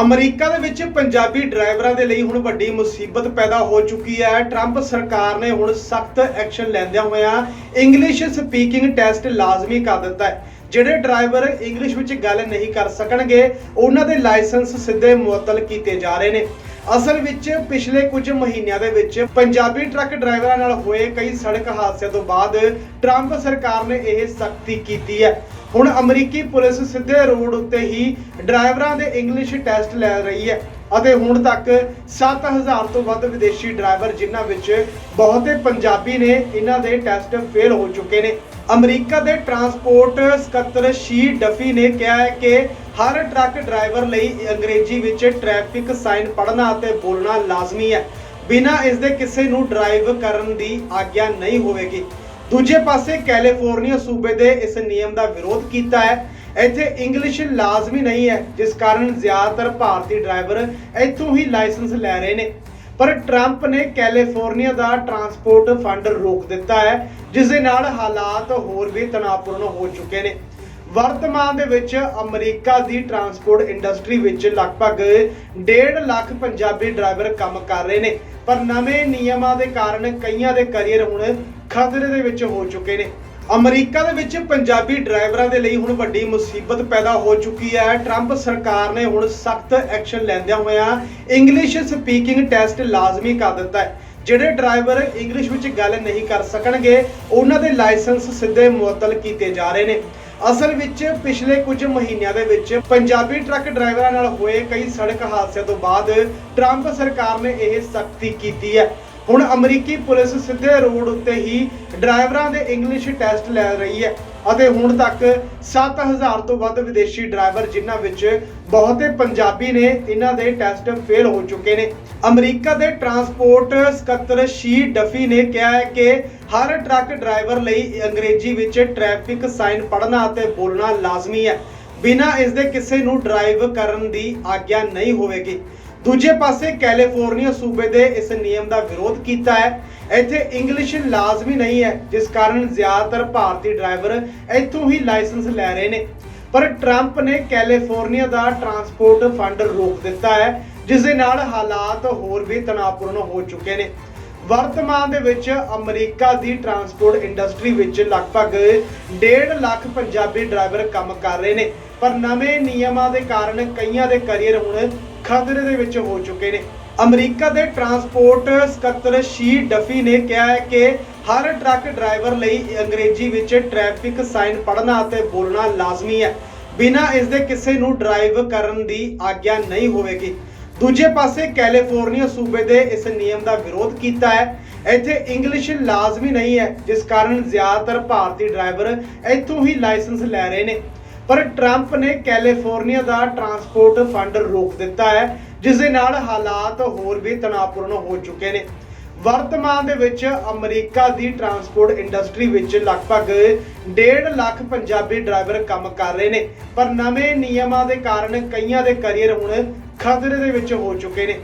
America ਦੇ ਵਿੱਚ ਪੰਜਾਬੀ ਡਰਾਈਵਰਾਂ ਦੇ ਲਈ ਹੁਣ ਵੱਡੀ ਮੁਸੀਬਤ ਪੈਦਾ ਹੋ ਚੁੱਕੀ ਹੈ। ਟਰੰਪ ਸਰਕਾਰ ਨੇ ਹੁਣ ਸਖਤ ਐਕਸ਼ਨ ਲੈਂਦਿਆਂ ਹੋਇਆਂ ਇੰਗਲਿਸ਼ ਸਪੀਕਿੰਗ ਟੈਸਟ ਲਾਜ਼ਮੀ ਕਰ ਦਿੱਤਾ ਹੈ। ਜਿਹੜੇ ਡਰਾਈਵਰ ਇੰਗਲਿਸ਼ ਵਿੱਚ ਗੱਲ ਨਹੀਂ ਕਰ ਸਕਣਗੇ, ਉਹਨਾਂ ਦੇ ਲਾਇਸੈਂਸ ਸਿੱਧੇ ਮੁਅੱਤਲ ਕੀਤੇ ਜਾ ਰਹੇ ਨੇ। ਅਸਲ ਵਿੱਚ ਪਿਛਲੇ ਕੁਝ ਮਹੀਨਿਆਂ ਦੇ ਵਿੱਚ ਪੰਜਾਬੀ ਟਰੱਕ ਡਰਾਈਵਰਾਂ ਨਾਲ ਹੋਏ ਕਈ ਸੜਕ ਹਾਦਸਿਆਂ ਤੋਂ ਬਾਅਦ ਟਰੰਪ ਸਰਕਾਰ ਨੇ ਇਹ ਸਖਤੀ ਕੀਤੀ ਹੈ। ਹੁਣ ਅਮਰੀਕੀ ਪੁਲਿਸ ਸਿੱਧੇ ਰੋਡ ਉੱਤੇ ਹੀ ਡਰਾਈਵਰਾਂ ਦੇ ਇੰਗਲਿਸ਼ ਟੈਸਟ ਲੈ ਰਹੀ ਹੈ ਅਤੇ ਹੁਣ ਤੱਕ 7000 ਤੋਂ ਵੱਧ ਵਿਦੇਸ਼ੀ ਡਰਾਈਵਰ ਜਿਨ੍ਹਾਂ ਵਿੱਚ ਬਹੁਤੇ ਪੰਜਾਬੀ ਨੇ, ਇਹਨਾਂ ਦੇ ਟੈਸਟ ਫੇਲ ਹੋ ਚੁੱਕੇ ਨੇ। ਅਮਰੀਕਾ ਦੇ ਟਰਾਂਸਪੋਰਟ ਸਕੱਤਰ ਸ਼ੀ ਡਫੀ ਨੇ ਕਿਹਾ ਹੈ ਕਿ ਹਰ ਟਰੱਕ ਡਰਾਈਵਰ ਲਈ ਅੰਗਰੇਜ਼ੀ ਵਿੱਚ ਟ੍ਰੈਫਿਕ ਸਾਈਨ ਪੜ੍ਹਨਾ ਅਤੇ ਬੋਲਣਾ ਲਾਜ਼ਮੀ ਹੈ। ਬਿਨਾਂ ਇਸ ਦੇ ਕਿਸੇ ਨੂੰ ਡਰਾਈਵ ਕਰਨ ਦੀ ਆਗਿਆ ਨਹੀਂ ਹੋਵੇਗੀ। ਦੂਜੇ ਪਾਸੇ ਕੈਲੀਫੋਰਨੀਆ ਸੂਬੇ ਦੇ ਇਸ ਨਿਯਮ ਦਾ ਵਿਰੋਧ ਕੀਤਾ ਹੈ। ਇੱਥੇ ਇੰਗਲਿਸ਼ ਲਾਜ਼ਮੀ ਨਹੀਂ ਹੈ, ਜਿਸ ਕਾਰਨ ਜ਼ਿਆਦਾਤਰ ਭਾਰਤੀ ਡਰਾਈਵਰ ਇੱਥੋਂ ਹੀ ਲਾਇਸੈਂਸ ਲੈ ਰਹੇ ਨੇ। ਪਰ ਟਰੰਪ ਨੇ ਕੈਲੀਫੋਰਨੀਆ ਦਾ ਟਰਾਂਸਪੋਰਟ ਫੰਡ ਰੋਕ ਦਿੱਤਾ ਹੈ, ਜਿਸ ਦੇ ਨਾਲ ਹਾਲਾਤ ਹੋਰ ਵੀ ਤਣਾਅਪੂਰਨ ਹੋ ਚੁੱਕੇ ਨੇ। ਵਰਤਮਾਨ ਦੇ ਵਿੱਚ ਅਮਰੀਕਾ ਦੀ ਟਰਾਂਸਪੋਰਟ ਇੰਡਸਟਰੀ ਵਿੱਚ ਲਗਭਗ 1.5 ਲੱਖ ਪੰਜਾਬੀ ਡਰਾਈਵਰ ਕੰਮ ਕਰ ਰਹੇ ਨੇ। ਪਰ ਨਵੇਂ ਨਿਯਮਾਂ ਦੇ ਕਾਰਨ ਕਈਆਂ ਦੇ ਕੈਰੀਅਰ ਹੁਣ ਖਤਰੇ ਦੇ ਵਿੱਚ ਹੋ ਚੁੱਕੇ ਨੇ। ਅਮਰੀਕਾ ਦੇ ਵਿੱਚ ਪੰਜਾਬੀ ਡਰਾਈਵਰਾਂ ਦੇ ਲਈ ਹੁਣ ਵੱਡੀ ਮੁਸੀਬਤ ਪੈਦਾ ਹੋ ਚੁੱਕੀ ਹੈ। ਟਰੰਪ ਸਰਕਾਰ ਨੇ ਹੁਣ ਸਖਤ ਐਕਸ਼ਨ ਲੈਂਦਿਆਂ ਹੋਇਆਂ ਇੰਗਲਿਸ਼ ਸਪੀਕਿੰਗ ਟੈਸਟ ਲਾਜ਼ਮੀ ਕਰ ਦਿੱਤਾ ਹੈ। ਜਿਹੜੇ ਡਰਾਈਵਰ ਇੰਗਲਿਸ਼ ਵਿੱਚ ਗੱਲ ਨਹੀਂ ਕਰ ਸਕਣਗੇ, ਉਹਨਾਂ ਦੇ ਲਾਇਸੈਂਸ ਸਿੱਧੇ ਮੁਅੱਤਲ ਕੀਤੇ ਜਾ ਰਹੇ ਨੇ। ਅਸਲ ਵਿੱਚ ਪਿਛਲੇ ਕੁਝ ਮਹੀਨਿਆਂ ਦੇ ਵਿੱਚ ਪੰਜਾਬੀ ਟਰੱਕ ਡਰਾਈਵਰਾਂ ਨਾਲ ਹੋਏ ਕਈ ਸੜਕ ਹਾਦਸਿਆਂ ਤੋਂ ਬਾਅਦ ਟਰੰਪ ਸਰਕਾਰ ਨੇ ਇਹ ਸਖਤੀ ਕੀਤੀ ਹੈ। ਹੁਣ ਅਮਰੀਕੀ ਪੁਲਿਸ ਸਿੱਧੇ ਰੋਡ ਉੱਤੇ ਹੀ ਡਰਾਈਵਰਾਂ ਦੇ ਇੰਗਲਿਸ਼ ਟੈਸਟ ਲੈ ਰਹੀ ਹੈ ਅਤੇ ਹੁਣ ਤੱਕ 7000 ਤੋਂ ਵੱਧ ਵਿਦੇਸ਼ੀ ਡਰਾਈਵਰ ਜਿਨ੍ਹਾਂ ਵਿੱਚ ਬਹੁਤੇ ਪੰਜਾਬੀ ਨੇ, ਇਹਨਾਂ ਦੇ ਟੈਸਟ ਫੇਲ ਹੋ ਚੁੱਕੇ ਨੇ। ਅਮਰੀਕਾ ਦੇ ਟਰਾਂਸਪੋਰਟ ਸਕੱਤਰ ਸ਼ੀ ਡਫੀ ਨੇ ਕਿਹਾ ਹੈ ਕਿ ਹਰ ਟਰੱਕ ਡਰਾਈਵਰ ਲਈ ਅੰਗਰੇਜ਼ੀ ਵਿੱਚ ਟ੍ਰੈਫਿਕ ਸਾਈਨ ਪੜ੍ਹਨਾ ਅਤੇ ਬੋਲਣਾ ਲਾਜ਼ਮੀ ਹੈ। ਬਿਨਾਂ ਇਸ ਦੇ ਕਿਸੇ ਨੂੰ ਡਰਾਈਵ ਕਰਨ ਦੀ ਆਗਿਆ ਨਹੀਂ ਹੋਵੇਗੀ। ਦੂਜੇ ਪਾਸੇ ਕੈਲੀਫੋਰਨੀਆ ਸੂਬੇ ਦੇ ਇਸ ਨਿਯਮ ਦਾ ਵਿਰੋਧ ਕੀਤਾ ਹੈ। ਇੱਥੇ ਇੰਗਲਿਸ਼ ਲਾਜ਼ਮੀ ਨਹੀਂ ਹੈ, ਜਿਸ ਕਾਰਨ ਜ਼ਿਆਦਾਤਰ ਭਾਰਤੀ ਡਰਾਈਵਰ ਇੱਥੋਂ ਹੀ ਲਾਇਸੈਂਸ ਲੈ ਰਹੇ ਨੇ। ਪਰ ਟਰੰਪ ਨੇ ਕੈਲੀਫੋਰਨੀਆ ਦਾ ਟਰਾਂਸਪੋਰਟ ਫੰਡ ਰੋਕ ਦਿੱਤਾ ਹੈ, ਜਿਸ ਦੇ ਨਾਲ ਹਾਲਾਤ ਹੋਰ ਵੀ ਤਣਾਅਪੂਰਨ ਹੋ ਚੁੱਕੇ ਨੇ। ਵਰਤਮਾਨ ਦੇ ਵਿੱਚ ਅਮਰੀਕਾ ਦੀ ਟਰਾਂਸਪੋਰਟ ਇੰਡਸਟਰੀ ਵਿੱਚ ਲਗਭਗ 1.5 ਲੱਖ ਪੰਜਾਬੀ ਡਰਾਈਵਰ ਕੰਮ ਕਰ ਰਹੇ ਨੇ। ਪਰ ਨਵੇਂ ਨਿਯਮਾਂ ਦੇ ਕਾਰਨ ਕਈਆਂ ਦੇ ਕੈਰੀਅਰ ਹੁਣ ਖਤਰੇ ਦੇ ਵਿੱਚ ਹੋ ਚੁੱਕੇ ਨੇ। ਅਮਰੀਕਾ ਦੇ ਟਰਾਂਸਪੋਰਟ ਸਕੱਤਰ ਸ਼ੀ ਡਫੀ ਨੇ ਕਿਹਾ ਹੈ ਕਿ ਹਰ ਟਰੱਕ ਡਰਾਈਵਰ ਲਈ ਅੰਗਰੇਜ਼ੀ ਵਿੱਚ ਟ੍ਰੈਫਿਕ ਸਾਈਨ ਪੜ੍ਹਨਾ ਅਤੇ ਬੋਲਣਾ ਲਾਜ਼ਮੀ ਹੈ। ਬਿਨਾਂ ਇਸ ਦੇ ਕਿਸੇ ਨੂੰ ਡਰਾਈਵ ਕਰਨ ਦੀ ਆਗਿਆ ਨਹੀਂ ਹੋਵੇਗੀ। ਦੂਜੇ ਪਾਸੇ ਕੈਲੀਫੋਰਨੀਆ ਸੂਬੇ ਦੇ ਇਸ ਨਿਯਮ ਦਾ ਵਿਰੋਧ ਕੀਤਾ ਹੈ। ਇੱਥੇ ਇੰਗਲਿਸ਼ ਲਾਜ਼ਮੀ ਨਹੀਂ ਹੈ, ਜਿਸ ਕਾਰਨ ਜ਼ਿਆਦਾਤਰ ਭਾਰਤੀ ਡਰਾਈਵਰ ਇੱਥੋਂ ਹੀ ਲਾਇਸੈਂਸ ਲੈ ਰਹੇ ਨੇ। ਪਰ ਟਰੰਪ ਨੇ ਕੈਲੀਫੋਰਨੀਆ ਦਾ ਟਰਾਂਸਪੋਰਟ ਫੰਡ ਰੋਕ ਦਿੱਤਾ ਹੈ ਜਿਸ ਦੇ ਨਾਲ ਹਾਲਾਤ ਹੋਰ ਵੀ ਤਣਾਅਪੂਰਨ ਹੋ ਚੁੱਕੇ ਨੇ। ਵਰਤਮਾਨ ਦੇ ਵਿੱਚ ਅਮਰੀਕਾ ਦੀ ਟਰਾਂਸਪੋਰਟ ਇੰਡਸਟਰੀ ਵਿੱਚ ਲਗਭਗ 1.5 ਲੱਖ ਪੰਜਾਬੀ ਡਰਾਈਵਰ ਕੰਮ ਕਰ ਰਹੇ ਨੇ, ਪਰ ਨਵੇਂ ਨਿਯਮਾਂ ਦੇ ਕਾਰਨ ਕਈਆਂ ਦੇ ਕੈਰੀਅਰ ਹੁਣ ਖਤਰੇ ਦੇ ਵਿੱਚ ਹੋ ਚੁੱਕੇ ਨੇ।